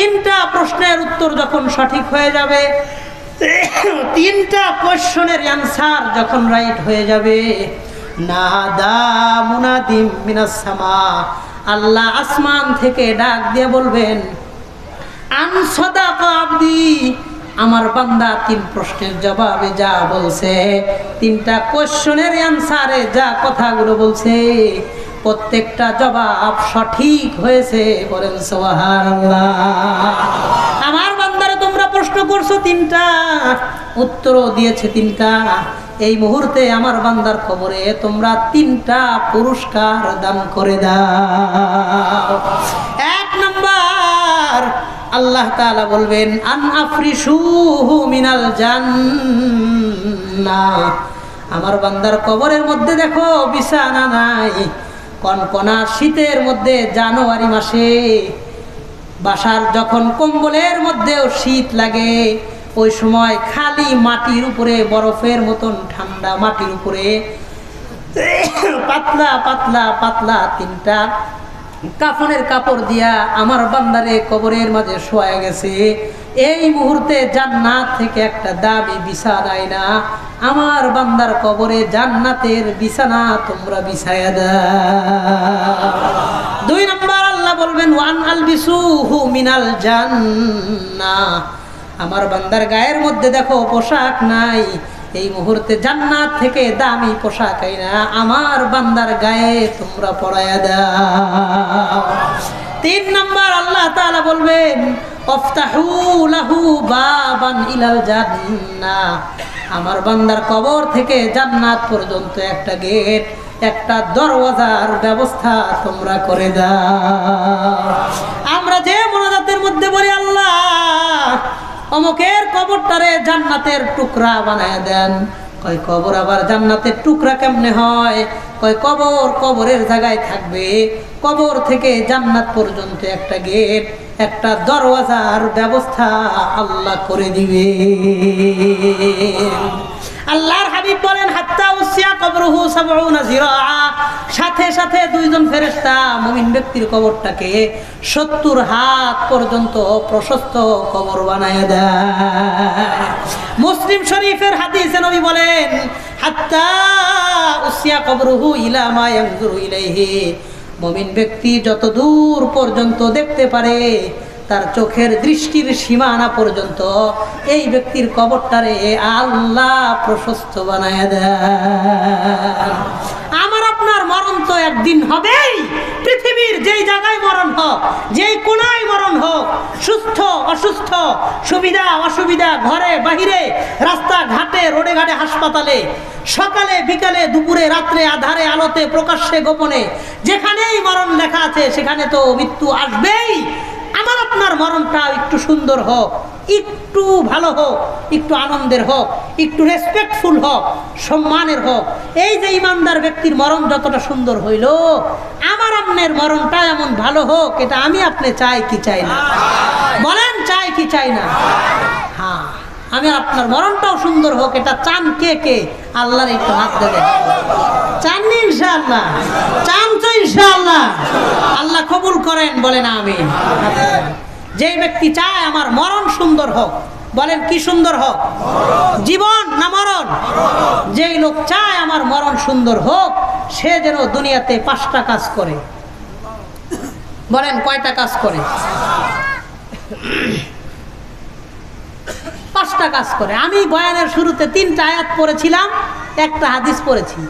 তিনটা প্রশ্নের উত্তর যখন সঠিক হয়ে যাবে, তিনটা কোশ্চনের অ্যান্সার যখন রাইট হয়ে যাবে আল্লাহ আসমান থেকে ডাক দিয়ে বলবেন আমার বান্দা তিন প্রশ্নের জবাবে যা বলছে, তিনটা কোশ্চনের অ্যান্সারে যা কথাগুলো বলছে প্রত্যেকটা জবাব সঠিক হয়েছে বলেন আমার বান্দারে তোমরা প্রশ্ন করছ তিনটা, উত্তরও দিয়েছে তিনটা। এই মুহূর্তে আমার বান্দার খবরে তোমরা তিনটা পুরস্কার দান করে দাও। এক নম্বর, আল্লাহ তাআলা বলবেন, আন আফরিসুহু মিনাল জান্নাহ। আমার বান্দার কবরের মধ্যে দেখো বিছানা নাই। কনকনা শীতের মধ্যে জানুয়ারি মাসে বাসার যখন কম্বলের মধ্যেও শীত লাগে, ওই সময় খালি মাটির উপরে, বরফের মতন ঠান্ডা মাটির উপরে পাতলা পাতলা পাতলা তিনটা কাফনের কাপড় দিয়া আমার বান্দারে কবরের মাঝে শোয়া গেছে। এই মুহূর্তে জান্নাত থেকে একটা দাবি বিছানায় না আমার বান্দার কবরে জান্নাতের বিছানা তোমরা বিছায়া দাও। দুই নম্বর আল্লাহ বলবেন, ওয়ান আল বিসুহু মিনাল জান্নাহ আমার বান্দার গায়ের মধ্যে দেখো, পোশাক নাই। এই মুহূর্তে জান্নাত থেকে দামি পোশাক আইনা, আমার বান্দার গায়ে তোমরা পড়ায়া দাও। তিন নম্বর আল্লাহ তাআলা বলবেন আমার বান্দার কবর থেকে জান্নাত পর্যন্ত একটা গেট, একটা দরওয়াজার ব্যবস্থা তোমরা করে দাও। আমরা যে মনোজাতের মধ্যে বলি আল্লাহ, অমুকের কবরটারে জান্নাতের টুকরা বানায় দেন। কয় কবর আবার জান্নাতের টুকরা কেমনে হয়? কয় কবর কবরের জায়গায় থাকবে। কবর থেকে জান্নাত পর্যন্ত একটা গেট একটা দরওয়াজার ব্যবস্থা আল্লাহ করে দিবে। আল্লাহর হাবিব বলেন, হাত্তা উসিয়া কবরহু সাবউনা জিরাআ সাথে সাথে দুইজন ফেরেশতা মুমিন ব্যক্তির কবরটাকে 70 হাত পর্যন্ত প্রশস্ত কবর বানায় দেয়। মুসলিম শরীফের হাদিসে নবী বলেন, হাত্তা উসিয়া কবরহু ইলা মা ইয়ানজুরু ইলাইহি। মুমিন ব্যক্তি যত দূর পর্যন্ত দেখতে পারে, তার চোখের দৃষ্টির সীমানা পর্যন্ত এই ব্যক্তির কবরটারে আল্লাহ প্রশস্ত বানায় মরণ তো একদিন হবেই পৃথিবীর যেই জায়গায় মরণ হোক, যেই কোনায় মরণ হোক, সুস্থ, অসুস্থ, সুবিধা, অসুবিধা, ঘরে, বাহিরে রাস্তা ঘাটে রোডে ঘাটে হাসপাতালে, সকালে, বিকালে, দুপুরে, রাত্রে, আধারে, আলোতে, প্রকাশ্যে, গোপনে, যেখানেই মরণ লেখা আছে, সেখানে তো মৃত্যু আসবেই। আমার আপনার মরণটা একটু সুন্দর হোক। একটু ভালো হোক, একটু আনন্দের হোক, একটু রেসপেক্টফুল হোক, সম্মানের হোক। এই যে ইমানদার ব্যক্তির মরণ যতটা সুন্দর হইল, আমার আপনার মরণটা এমন ভালো হোক, এটা আমি আপনি চাই কি চাই না? বলেন চাই কি চাই না? হ্যাঁ আমি আপনার মরণটাও সুন্দর হোক, এটা চান কে কে? আল্লাহর একটু হাত দেবে চাননি ইনশাআল্লাহ? চান তো ইনশাআল্লাহ। আল্লাহ কবুল করেন, বলেন আমি যেই ব্যক্তি চায় আমার মরণ সুন্দর হোক বলেন কি সুন্দর হোক? জীবন না মরণ। যেই লোক চায় আমার মরণ সুন্দর হোক সে যেন দুনিয়াতে পাঁচটা কাজ করে। বলেন কয়টা কাজ করে? পাঁচটা কাজ করে। আমি বয়ানের শুরুতে তিনটা আয়াত পড়েছিলাম একটা হাদিস পড়েছি।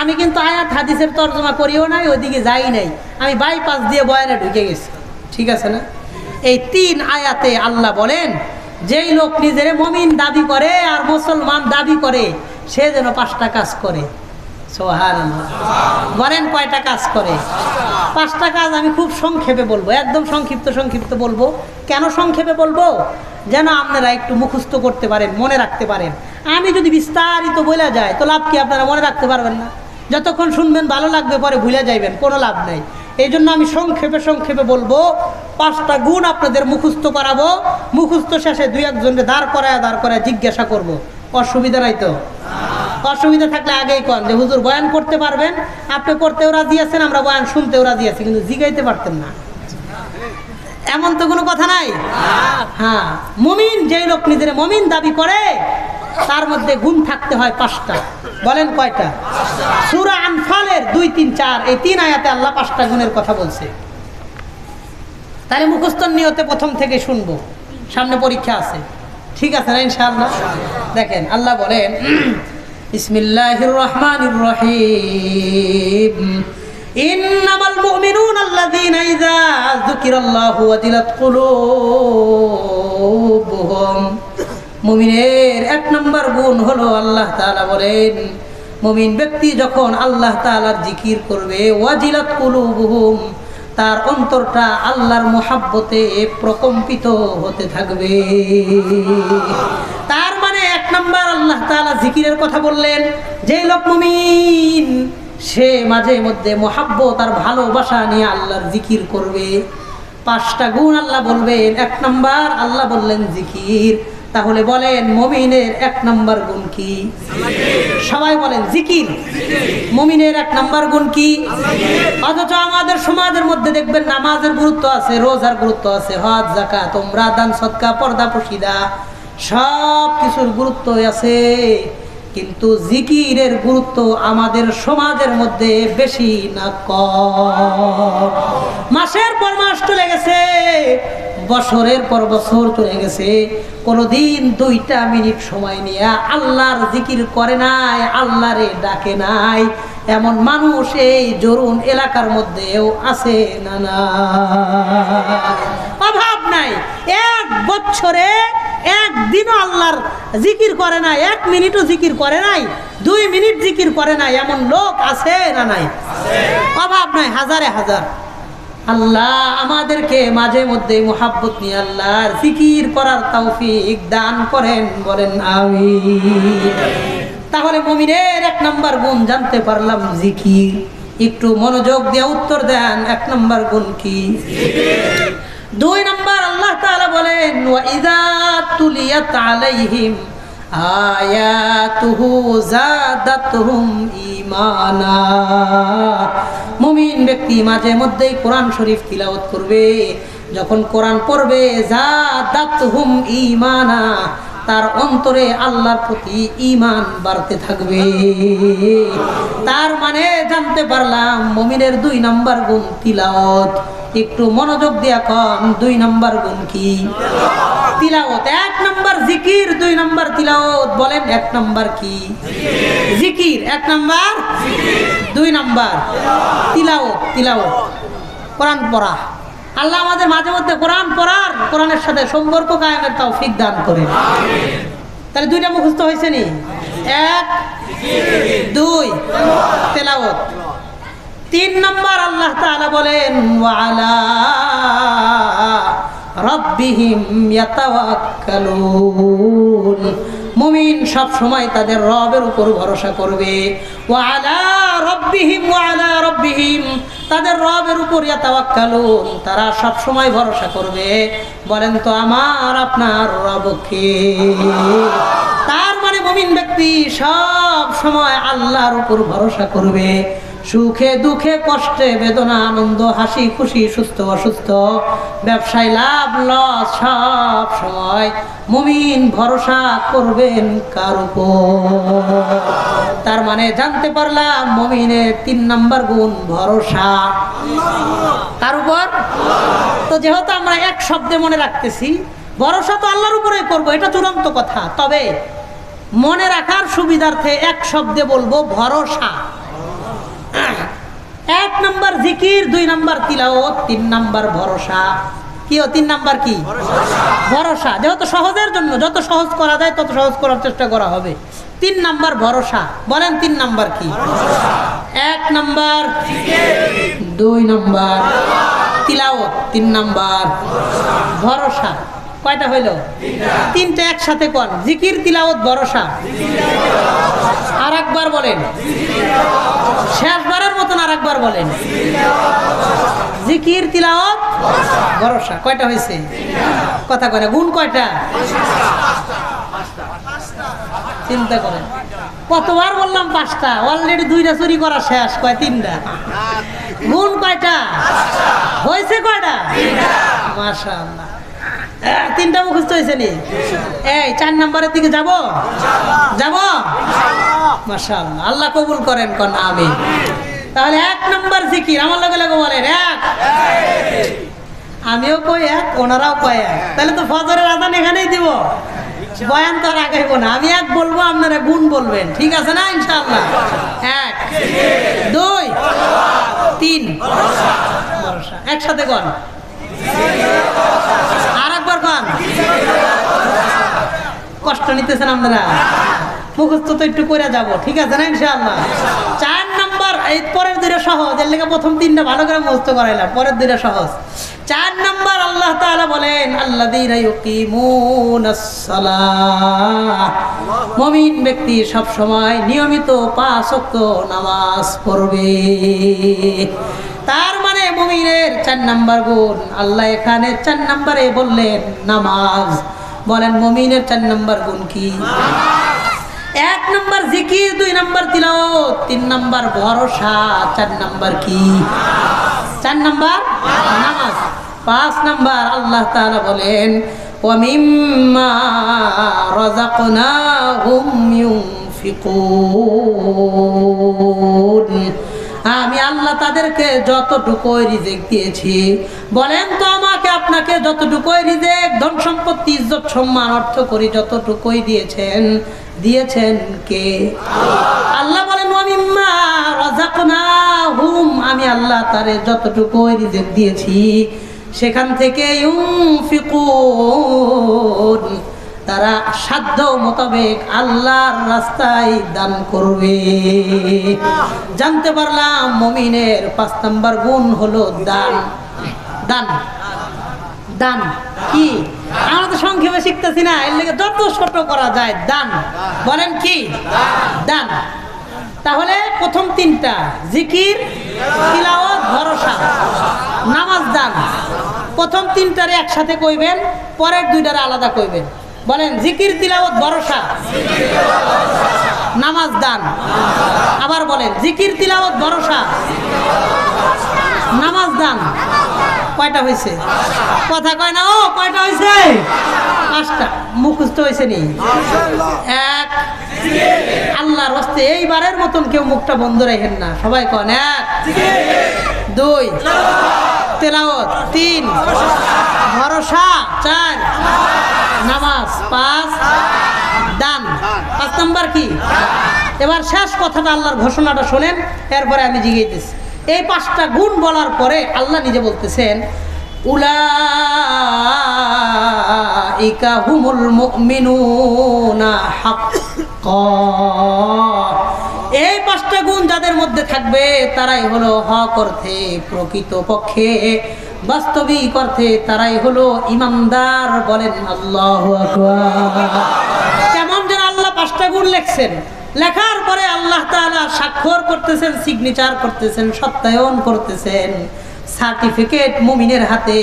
আমি কিন্তু আয়াত হাদিসের তর্জমা করিও নাই ওইদিকে যাই নাই। আমি বাইপাস দিয়ে বয়ানে ঢুকে গেছি। ঠিক আছে না? এই তিন আয়াতে আল্লাহ বলেন, যেই লোক নিজের মমিন দাবি করে আর মুসলমান দাবি করে, সে যেন পাঁচটা কাজ করে। বলেন কয়টা কাজ করে? পাঁচটা কাজ আমি খুব সংক্ষেপে বলব, একদম সংক্ষিপ্ত সংক্ষিপ্ত বলব। কেন সংক্ষেপে বলব? যেন আপনারা একটু মুখস্থ করতে পারেন, মনে রাখতে পারেন। আমি যদি বিস্তারিত বলে যায় তো লাভ কি আপনারা মনে রাখতে পারবেন না? যতক্ষণ শুনবেন ভালো লাগবে, পরে ভুলে যাইবেন, কোনো লাভ নাই। এই জন্য আমি সংক্ষেপে সংক্ষেপে বলব পাঁচটা গুণ আপনাদের মুখস্থ করাবো। মুখস্থ শেষে দুই একজনকে দাঁড় করায় দাঁড় করায় জিজ্ঞাসা করব। অসুবিধা নাই তো? অসুবিধা থাকলে আগেই কন যে হুজুর বয়ান করতে পারবেন? আপনি করতেও রাজি আছেন আমরা বয়ান শুনতেও রাজি আছি কিন্তু জিগাইতে পারতেন না। এমন তো কোনো কথা নাই? হ্যাঁ। মমিন যেই লোক নিজের মমিন দাবি করে তার মধ্যে গুণ থাকতে হয় পাঁচটা। বলেন কয়টা? সুরা আনফালের দুই, তিন, চার, এই তিন আয়াতে আল্লাহ পাঁচটা গুণের কথা বলছে। তাহলে মুখস্থ নিয়তে প্রথম থেকে শুনব। সামনে পরীক্ষা আছে। ঠিক আছে না ইনশাআল্লাহ? দেখেন, আল্লাহ বলেন, বিসমিল্লাহির রহমানির রহিম। ইন্নামাল মুমিনুনা আল্লাযীনা ইযা যুকিরাল্লাহু ওয়াজিলাত কুলুবুহুম। মুমিনের এক নম্বর গুণ হলো আল্লাহ তাআলা বলেন, মুমিন ব্যক্তি যখন আল্লাহ তাআলার জিকির করবে, ওয়াজিলাত কুলুবুহুম, তার অন্তরটা আল্লাহর মোহাব্বতে প্রকম্পিত হতে থাকবে। তার মানে এক নম্বর আল্লাহ তাআলা জিকিরের কথা বললেন, যে লোক মুমিন, সে মাঝে মধ্যে মোহাব্বত আর ভালোবাসা নিয়ে আল্লাহর জিকির করবে। পাঁচটা গুণ আল্লাহ বলবেন। এক নম্বর, আল্লাহ বললেন জিকির। তাহলে বলেন, মমিনের এক নম্বর গুণ কি? সবাই বলেন, জিকির। মমিনের এক নম্বর গুণ কি? অথচ আমাদের সমাজের মধ্যে দেখবেন নামাজের গুরুত্ব আছে, রোজার গুরুত্ব আছে, হজ জাকা তোমরা দান, সৎকা, পর্দা, পশিদা, সব কিছুর গুরুত্ব আছে। কিন্তু জিকিরের গুরুত্ব আমাদের সমাজের মধ্যে বেশি না কম। মাসের পর মাস চলে গেছে বছরের পর বছর চলে গেছে, কোনোদিন দুইটা মিনিট সময় নিয়ে আল্লাহর জিকির করে নাই, আল্লাহরে ডাকে নাই। এমন মানুষ এই জরুন এলাকার মধ্যেও আছে না না অভাব নাই। এক বছরে একদিনও আল্লাহর জিকির করে নাই, এক মিনিটও জিকির করে নাই, দুই মিনিট জিকির করে নাই, এমন লোক আছে না নাই? অভাব নাই, হাজারে হাজার। আল্লাহ আমাদেরকে মাঝে মধ্যে মোহাব্বত নিয়ে আল্লাহর জিকির করার তৌফিক দান করেন, বলেন আমি তাহলে মমিনের এক নম্বর গুণ জানতে পারলাম জিকির। একটু মনোযোগ দিয়ে উত্তর দেন, এক নম্বর গুণ কি? দুই নম্বর আল্লাহ তাআলা বলেন আয়াতুহু জাদাতুহুম ঈমানা। মুমিন ব্যক্তি মাঝে মধ্যেই কোরআন শরীফ তিলাওয়াত করবে। যখন কোরআন পড়বে জাদাতুহুম ঈমানা, তার অন্তরে আল্লাহর প্রতি ইমান বাড়তে থাকবে। তার মানে জানতে পারলাম, মমিনের দুই নাম্বার গুণ তিলাওয়াত। একটু মনোযোগ দিয়া কন, দুই নাম্বার গুণ কি? তিলাওয়াত। এক নাম্বার জিকির, দুই নাম্বার তিলাওয়াত। বলেন এক নাম্বার কি? জিকির। এক নাম্বার? দুই নাম্বার। তিলাওয়াত তিলাওয়াত। কোরআন পড়া। আল্লাহ আমাদের মাঝে মধ্যে কোরআন পড়ার, কোরআনের সাথে সম্পর্ক কায়েমের তাও ফিক দান করে তাহলে দুইটা মুখস্থ হয়েছে নি? এক, দুই, তেলাওয়াত। তিন নম্বর আল্লাহ তাআলা বলেন ওয়ালা রব্বিহিম ইয়াতাওয়াক্কালুন। মুমিন সব সময় তাদের রবের উপর ভরসা করবে। ওয়ালা রব্বিহিম ওয়ালা রব্বিহিম। তাদের রবের উপর ইয়াতাওয়াক্কালুন, তারা সব সময় ভরসা করবে। বলেন তো আমার, আপনার রবকে তার মানে মুমিন ব্যক্তি সব সময় আল্লাহর উপর ভরসা করবে। সুখে দুঃখে, কষ্টে বেদনা, আনন্দ, হাসি, খুশি, সুস্থ, অসুস্থ। ব্যবসায় লাভ, লস, সব সময় মুমিন ভরসা করবেন কার তার মানে জানতে পারলাম মুমিনের তিন নাম্বার গুণ ভরসা। তার উপর? তো যেহেতু আমরা এক শব্দে মনে রাখতেছি, ভরসা তো আল্লাহর উপরে করব, এটা চূড়ান্ত কথা। তবে মনে রাখার সুবিধার্থে এক শব্দে বলব ভরসা। এক নাম্বার জিকির, দুই নাম্বার তিলাওত তিন নাম্বার ভরসা। কি তিন নাম্বার কি? ভরসা। যেহেতু সহজের জন্য, যত সহজ করা যায়, তত সহজ করার চেষ্টা করা হবে। তিন নাম্বার ভরসা। বলেন তিন নাম্বার কি? এক নাম্বার দুই নাম্বার তিলাওত তিন নাম্বার ভরসা। কয়টা হইল? তিনটা একসাথে কন। জিকির তিলাওত ভরসা। আর একবার বলেন। শেষবারের মতন আর একবার বলেন। জিকির তিলাওত ভরসা। কয়টা হয়েছে কথা করে গুণ কয়টা? চিন্তা করেন। কতবার বললাম পাঁচটা? অলরেডি দুইটা চুরি করা শেষ। কয় তিনটা? গুণ কয়টা? হয়েছে কয়টা? মাশাআল্লাহ। আহ, তিনটা মুখস্থ হয়েছে নি? এই, চার নম্বরের দিকে যাব? যাব? মাশাআল্লাহ, আল্লাহ কবুল করেন কন আমি তাহলে এক নম্বর জিকির, আমার লগে লগে বলেন, এক। আমিও কই এক, ওনারাও কয় এক। তাহলে তো ফজরের আদান এখানেই দিব। বয়ান তো আর আগাইবো না। আমি এক বলব, আপনারা গুণ বলবেন। ঠিক আছে না, ইনশাআল্লাহ? এক, দুই, তিন। একসাথে কর আর কষ্ট নিতেছেন আপনারা? মুখস্থ তো একটু করে যাব, ঠিক আছে না ইনশাআল্লাহ? চার নাম্বার, এই পরের দুইটা সহজ, এর লেগে প্রথম তিনটা ভালো করে মুখস্থ করাইলাম, পরের দুইটা সহজ। চার নাম্বার, আল্লাহ তাআলা বলেন সালাহ মুমিন ব্যক্তি সব সময় নিয়মিত পাঁচ ওয়াক্ত নামাজ পড়বে। তার মুমিনের চার নাম্বার গুণ। আল্লাহ এখানে চার নাম্বারে বললেন, নামাজ। বলেন, মুমিনের চার নাম্বার গুণ কি? এক নাম্বার জিকির, দুই নাম্বার তিলাওয়াত, তিন নাম্বার ভরসা, চার নাম্বার কি? চার নাম্বার নামাজ। পাঁচ নাম্বার আল্লাহ তাআলা বলেন ومما رزقناهم ينفقون আমি আল্লাহ তাদেরকে যতটুকু রিজেক দিয়েছি। বলেন তো আমাকে, আপনাকে যতটুকু রিজেক, ধন সম্পত্তি, ইজ্জত, সম্মান, অর্থ করি, যতটুকুই দিয়েছেন দিয়েছেন কে? আল্লাহ বলেন রাযাকনাহুম। আমি আল্লাহ তারে যতটুকু রিজেক দিয়েছি, সেখান থেকে ইউনফিকুন। তারা সাধ্য মোতাবেক আল্লাহর রাস্তায় দান করবে। জানতে পারলাম মমিনের পাঁচ নম্বর গুণ হলো দান। দান। দান। কি? আমরা তো সংক্ষেপে শিখতেছি না, এর লেগে যত ছোট করা যায় দান। বলেন কি? দান। তাহলে প্রথম তিনটা, জিকির, তিলাওয়াত, ভরসা, নামাজ দান। প্রথম তিনটারে একসাথে কইবেন, পরের দুইটারে আলাদা কইবেন। বলেন, জিকির তিলাওয়াত ভরসা। নামাজ দান। আবার বলেন, জিকির তিলাওয়াত ভরসা। নামাজ দান। কয়টা হয়েছে? কথা কয় না, ও, কয়টা হয়েছে? পাঁচটা। মুখস্থ হয়েছে নি? এক। আল্লাহর হস্তে এইবারের মতন কেউ মুখটা বন্ধ রাখেন না। সবাই কন, এক। দুই। তেলাওত তিন। ভরসা। চার। নামাজ পাঁচ। দান। পাঁচ নাম্বার কি? এবার শেষ কথাটা আল্লাহর ঘোষণাটা শোনেন এরপরে আমি জিগিয়েছি এই পাঁচটা গুণ বলার পরে আল্লাহ নিজে বলতেছেন উলা ইকা হুমুল মুমিনুনা হাক্কা। পাঁচটা গুণ যাদের মধ্যে থাকবে, তারাই হলো হক অর্থে প্রকৃত পক্ষে। বাস্তবিক অর্থে তারাই হলো ইমানদার বলেন আল্লাহ কেমন যেন আল্লাহ পাঁচটা গুণ লেখছেন। লেখার পরে আল্লাহ তাআলা স্বাক্ষর করতেছেন সিগনেচার করতেছেন, সত্যায়ন করতেছেন। সার্টিফিকেট মুমিনের হাতে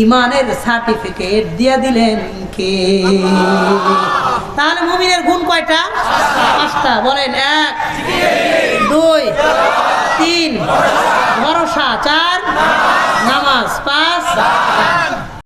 ইমানের সার্টিফিকেট দিয়ে দিলেন কে? তাহলে মুমিনের গুণ কয়টা? পাঁচটা। বলেন এক দুই তিন ভরসা চার নামাজ পাঁচ